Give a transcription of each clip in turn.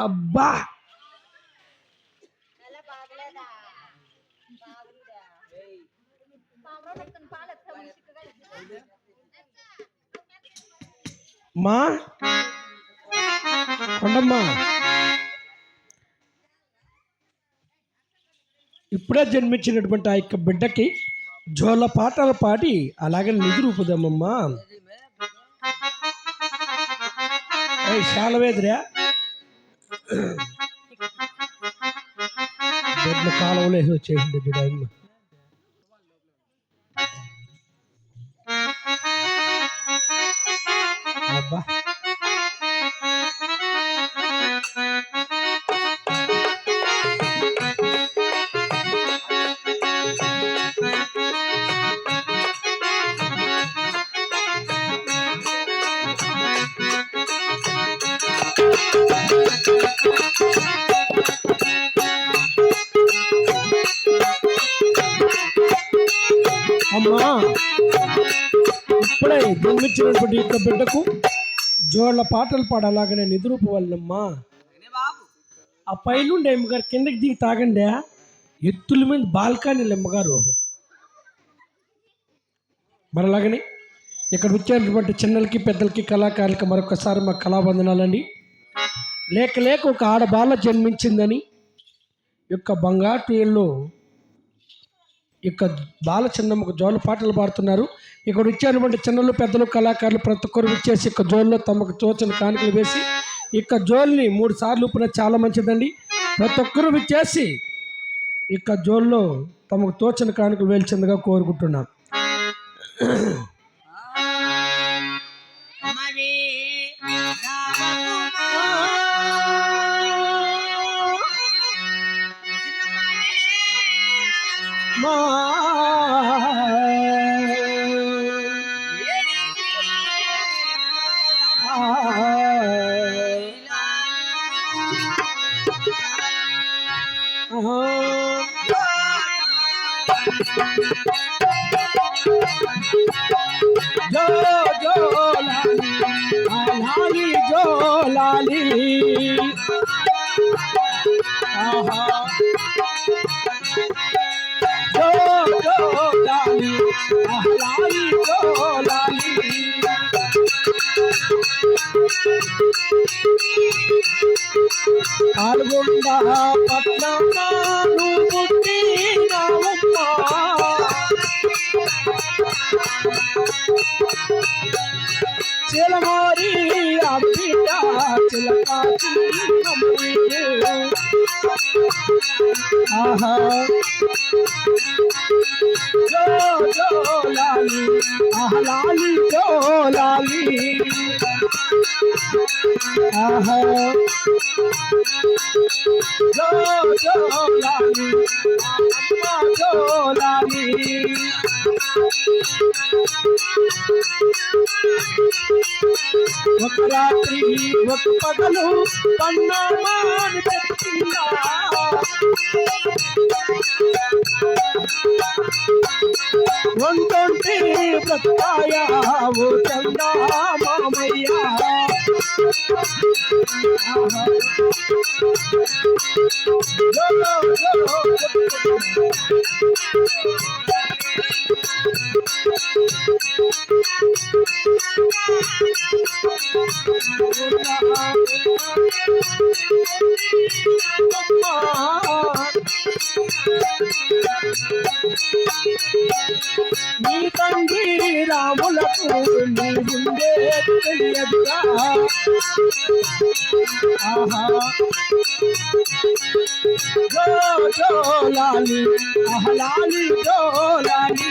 అబ్బా! మా? కొండమ్మా ఇప్పుడే జన్మించినటువంటి ఆ యొక్క బిడ్డకి జోల పాటలు పాడి అలాగే నిధి రూపుదామమ్మా శాలవేదిరా బిడ్డ కాలంలో వేసి వచ్చేసింది చూడమ్మ అబ్బా అమ్మా. ఇప్పుడే జన్మించినటువంటి యొక్క బిడ్డకు జోళ్ళ పాటలు పాడాలాగానే నిద్రపు వాళ్ళమ్మా ఆ పైనుండి అమ్మగారు కిందకి దిగి తాగండి. ఎత్తుల మీద బాల్కనీలు అమ్మగారు. మరి ఇక్కడ వచ్చేటువంటి చిన్నలకి పెద్దలకి కళాకారులకి మరొకసారి మా కళాబంధనాలండి లేక లేక ఒక ఆడబాల జన్మించిందని యొక్క బంగారు ఇక బాల చిన్నమ్మకు జోలు పాటలు పాడుతున్నారు. ఇక్కడ వచ్చేటువంటి చిన్నలు పెద్దలు కళాకారులు ప్రతి ఒక్కరు వచ్చేసి ఇక జోల్లో తమకు తోచిన కానుకలు వేసి ఇక జోల్ని మూడు సార్లు ఊపిన చాలా మంచిదండి. ప్రతి ఒక్కరు విచ్చేసి ఇక జోల్లో తమకు తోచిన కానుకలు వేల్చిందిగా కోరుకుంటున్నాం. మరి మా జో జో లాలి జో లాలి ఆహా పాల్గొండ పట్నమాను పుట్టినావమ్మా చిలమారి అబ్బిట చిలక ఆహా జో జో లాలి ఆహ్లాలి జో లాలి ఆహా ఒక రాత్రి ఒక పగలు పన్నమాని పెట్టిందా? వంటొంటి బ్రతాయా ఓ చందా మామయ్య? జో జో నీ తండ్రి రాములకు తెలియదుగా ఆహా. జో జో లాలి అహలాలి జో లాలి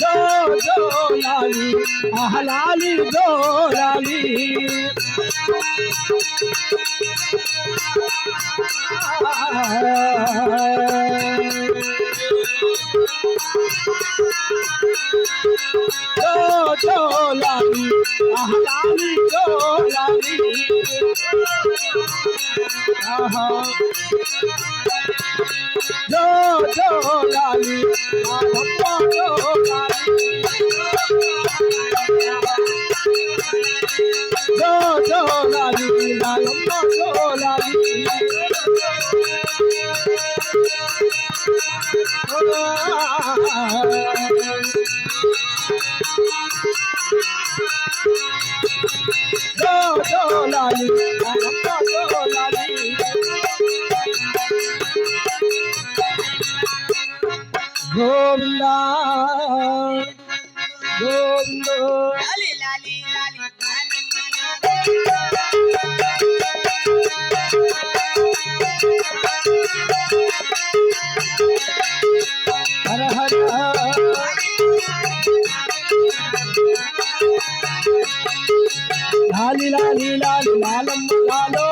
দো লালি আহলালি দো লালি লালি আহলালি দো লালি আহা। జో జో లాలి మాలమ్మ జో లాలి జో జో లాలి లాలమ్మ జో లాలి జో లాలి లాలి లాలి హర లాలి లాలి లాలి లాలమ్మ లాలో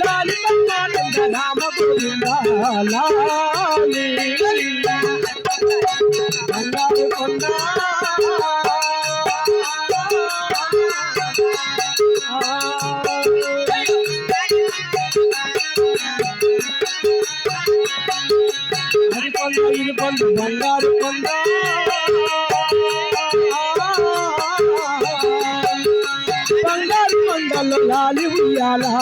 లాలి రామ గోవింద లాలి అది పండు బంగారు కొండ బంగారు కొండలో లాలి ఉయ్యాలో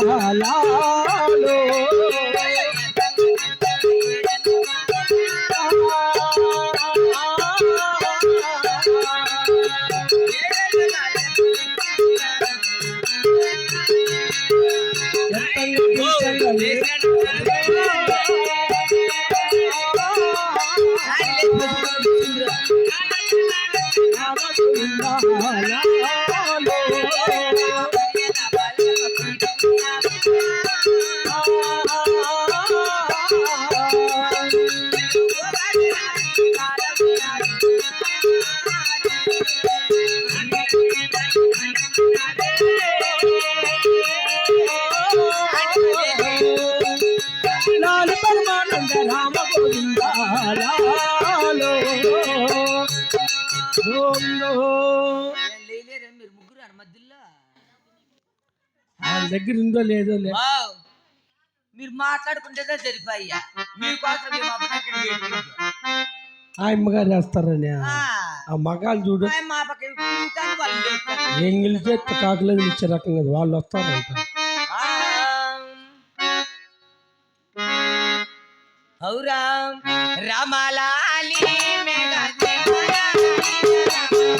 లాలి పరమానంద మీరు ముగ్గురు మధ్యలో? వాళ్ళ దగ్గర ఉందో లేదో వావ్. మీరు మాట్లాడుకుంటేనే సరిపోయ్యా. మీకోసం మేము అప్పటికి ఆ అమ్మగారు వేస్తారని. ఆ. మగాలు చూడు. మా పక్క వాళ్ళు. ఎంగిలి చేతి కాకులేదు ఇచ్చే రకం కదా వాళ్ళు వస్తారంట. శ్యామలాలి రామ రామ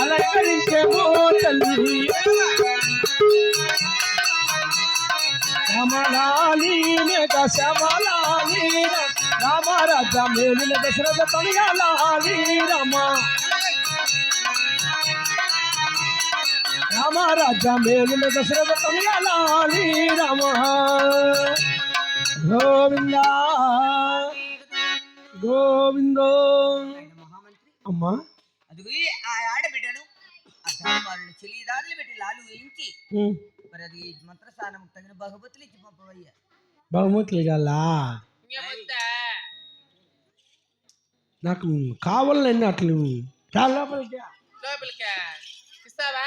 అలంకరించేమో తల్లి శ్యామలాలి మేఘ శ్యామలాలి రామ రాజ మేలుల దశరథ తనయాలి రామ రామ రాజ మేలుల దశరథ తనయాలి రామ గోవింద గోవిందో మహామంత్రి అమ్మా అదిగో ఈ ఆ ఆడబిడ్డను ఆ ధర్మాలను చెలిదారులు పెట్టి లాలు వేయించి మరి అది మంత్రస్థానం తగిన బహుమతులు ఇచ్చి పంపవయ్యా. బహుమతులు గల్లా? నాకు కావాలని అట్లు చాలా లోపలికి లోపలికా? ఇస్తావా